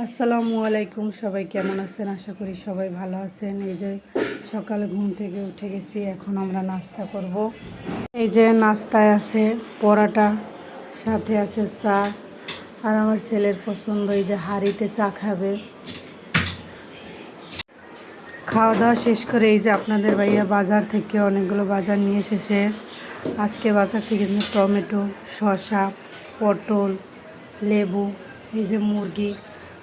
আসসালামু আলাইকুম, সবাই কেমন আছেন? আশা করি সবাই ভালো আছেন। এই যে সকালে ঘুম থেকে উঠে গেছি, এখন আমরা নাস্তা করব। এই যে নাস্তায় আছে পরাটা, সাথে আছে চা। আর আমার ছেলের পছন্দ এই যে হাঁড়িতে চা খাবে। খাওয়া দাওয়া শেষ করে এই যে আপনাদের ভাইয়া বাজার থেকে অনেকগুলো বাজার নিয়ে এসেছে। আজকে বাজার থেকে টমেটো, শসা, পটল, লেবু, এই যে মুরগি।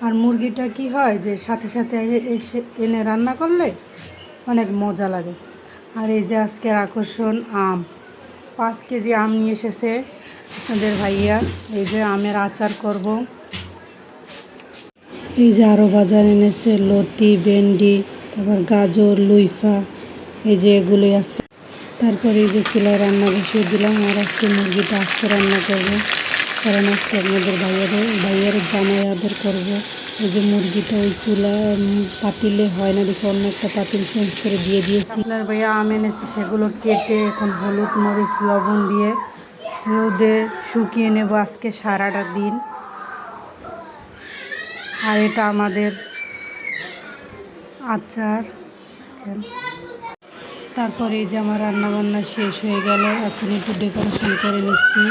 আর মুরগিটা কি হয় যে সাথে সাথে এসে এনে রান্না করলে অনেক মজা লাগে। আর এই যে আজকের আকর্ষণ আম, পাঁচ কেজি আম নিয়ে এসেছে আপনাদের ভাইয়া। এই যে আমের আচার করব। এই যে আরও বাজার এনেছে, লতি, ভেন্ডি, তারপর গাজর, লুইফা, এই যে এগুলোই আজকে। তারপরে এই যে চুলায় রান্না বসিয়ে দিলাম, আর আজকে মুরগিটা আজকে রান্না করব। কারণ আজকে আপনাদের ভাইয়ারে, ভাইয়ার জামাই আদর করব। এই যে মুরগিটা, ওই চুলা পাতিলে হয় না দেখে অন্য একটা পাতিল চেঞ্জ করে দিয়ে দিয়েছি। আপনার ভাইয়া আম এনেছে, সেগুলো কেটে এখন হলুদ মরিচ, লবণ দিয়ে রোদে শুকিয়ে নেব আজকে সারাটা দিন। আর এটা আমাদের আচার। তারপরে এই যে আমার রান্নাবান্না শেষ হয়ে গেল, এখন একটু ডেকোরেশন করে নিচ্ছি।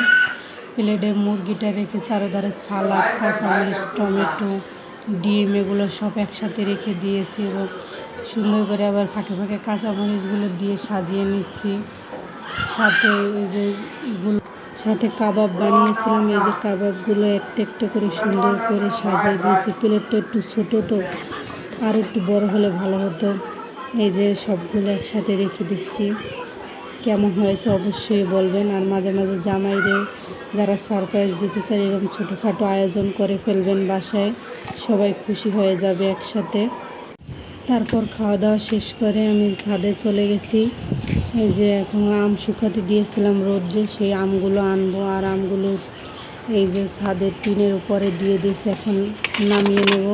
প্লেটে মুরগিটা রেখে চারোধারে সালাদ, কাঁচামরিচ, টমেটো, ডিম এগুলো সব একসাথে রেখে দিয়েছি এবং সুন্দর করে আবার ফাঁকে ফাঁকে কাঁচামরিচগুলো দিয়ে সাজিয়ে নিচ্ছি। সাথে ওই যে সাথে কাবাব বানিয়েছিলাম, এই যে কাবাবগুলো একটা একটা করে সুন্দর করে সাজিয়ে দিয়েছি। প্লেটটা একটু ছোটো তো, আর একটু বড় হলে ভালো হতো। এই যে সবগুলো একসাথে রেখে দিচ্ছি। কেমন হয়েছে অবশ্যই বলবেন। আর মাঝে মাঝে জামাইরে যারা সারপ্রাইজ দিতে চায় এরকম ছোটোখাটো আয়োজন করে ফেলবেন বাসায়, সবাই খুশি হয়ে যাবে একসাথে। তারপর খাওয়া দাওয়া শেষ করে আমি ছাদে চলে গেছি। এই যে এখন আম শুকাতে দিয়েছিলাম রোদ্রে, সেই আমগুলো আনব। আর আমগুলো এই যে ছাদের টিনের উপরে দিয়ে দিয়েছি, এখন নামিয়ে নেব।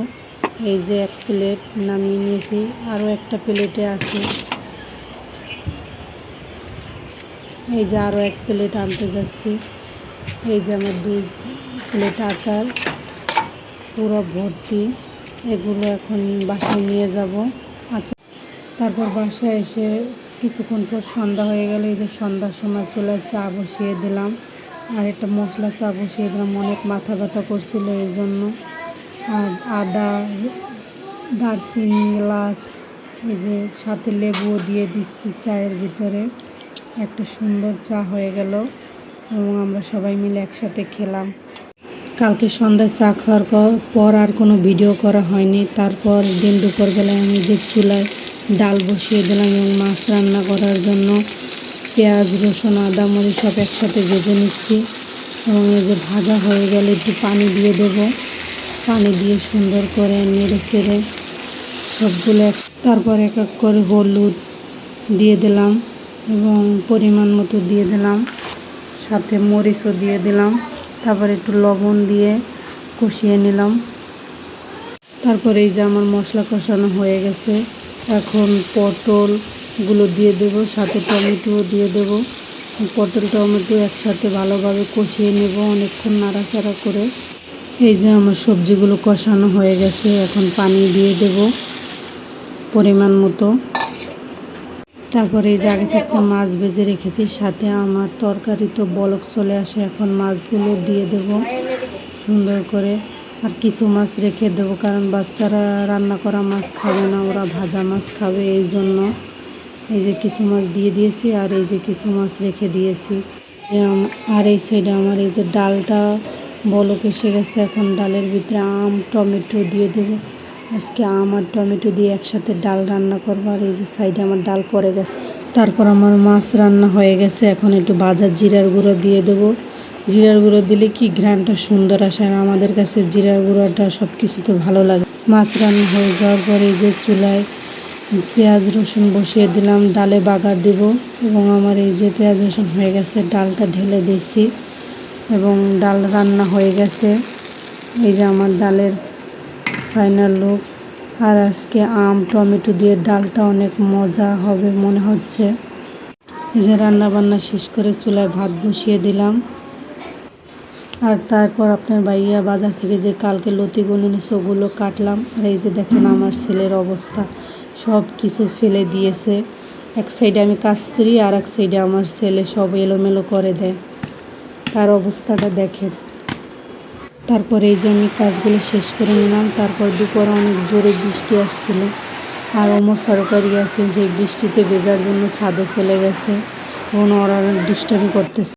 এই যে এক প্লেট নামিয়ে নিয়েছি। আরও একটা প্লেটে আছে। এই যে আরও এক প্লেট আনতে যাচ্ছি। এই যে আমার দুই প্লেট আচার, পুরো ভর্তি। এগুলো এখন বাসায় নিয়ে যাব। আচ্ছা তারপর বাসায় এসে কিছুক্ষণ পর সন্ধ্যা হয়ে গেলে। এই যে সন্ধ্যার সময় চুলায় চা বসিয়ে দিলাম। আর একটা মশলা চা বসিয়ে দিলাম। অনেক মাথা ব্যথা করছিল এই জন্য। আর আদা, দারচিনি, এলাচ, এই যে সাথে লেবুও দিয়ে দিচ্ছি চায়ের ভিতরে। একটা সুন্দর চা হয়ে গেল এবং আমরা সবাই মিলে একসাথে খেলাম। কালকে সন্ধ্যায় চা খাওয়ার পর আর কোনো ভিডিও করা হয়নি। তারপর দিন দুপুরবেলায় আমি যে চুলায় ডাল বসিয়ে দিলাম এবং মাছ রান্না করার জন্য। পেঁয়াজ, রসুন, আদা, মরিচ সব একসাথে ভেজে নিচ্ছি এবং এই যে ভাজা হয়ে গেলে, একটু পানি দিয়ে দেব। পানি দিয়ে সুন্দর করে নেড়ে চেড়ে সবগুলো তারপর এক এক করে হলুদ দিয়ে দিলাম। এবং পরিমাণ মতো দিয়ে দিলাম। সাথে মরিচও দিয়ে দিলাম। তারপর একটু লবণ দিয়ে কষিয়ে নিলাম। তারপরে এই যে আমার মশলা কষানো হয়ে গেছে। এখন পটলগুলো দিয়ে দেব, সাথে টমেটোও দিয়ে দেব। পটল, টমেটো একসাথে ভালোভাবে কষিয়ে নেব অনেকক্ষণ নাড়াচাড়া করে। এই যে আমার সবজিগুলো কষানো হয়ে গেছে, এখন পানি দিয়ে দেব পরিমাণ মতো। তারপরে এই আগে থেকে মাছ ভেজে রেখেছি, সাথে আমার তরকারি তো বলক চলে আসে, এখন মাছগুলো দিয়ে দেব সুন্দর করে। আর কিছু মাছ রেখে দেব, কারণ বাচ্চারা রান্না করা মাছ খাবে না, ওরা ভাজা মাছ খাবে, এই জন্য এই যে কিছু মাছ দিয়ে দিয়েছি আর এই যে কিছু মাছ রেখে দিয়েছি। আর এই সাইডে আমার এই যে ডালটা বলক এসে গেছে, এখন ডালের ভিতরে আম, টমেটো দিয়ে দেবো। আজকে আম আর টমেটো দিয়ে একসাথে ডাল রান্না করব, আর এই যে সাইডে আমার ডাল পড়ে গেছে। তারপর আমার মাছ রান্না হয়ে গেছে, এখন একটু বাজার জিরার গুঁড়ো দিয়ে দেবো। জিরার গুঁড়ো দিলে কি ঘ্রাণটা সুন্দর আসে, আর আমাদের কাছে জিরার গুঁড়োটা সব কিছুতে ভালো লাগে। মাছ রান্না হয়ে যাওয়ার পরে এই যে চুলায় পেঁয়াজ, রসুন বসিয়ে দিলাম, ডালে বাগার দেব। এবং আমার এই যে পেঁয়াজ, রসুন হয়ে গেছে, ডালটা ঢেলে দিয়েছি। এবং ডাল রান্না হয়ে গেছে। এই যে আমার ডালের ফাইনাল লুক আর আজকে আম, টমেটো দিয়ে ডালটা অনেক মজা হবে মনে হচ্ছে। এই যে রান্না বান্না শেষ করে চুলায় ভাত বসিয়ে দিলাম। আর তারপর আপনার ভাইয়া বাজার থেকে যে কালকে লতিগুলো এনেছে ওগুলো কাটলাম। আর এই যে দেখেন আমার ছেলের অবস্থা, সব কিছু ফেলে দিয়েছে। এক সাইডে আমি কাজ করি, আর এক সাইডে আমার ছেলে সব এলোমেলো করে দেয়। তার অবস্থাটা দেখেন। তারপরে এই যে আমি কাজগুলো শেষ করে নিলাম। তারপর দুপুরে অনেক জোরে বৃষ্টি আসছিল। আর ওমর সরকারি আছে সেই বৃষ্টিতে বেজার জন্য ছাদে চলে গেছে। এখন ওরা ডিস্টার্ব করতেছে।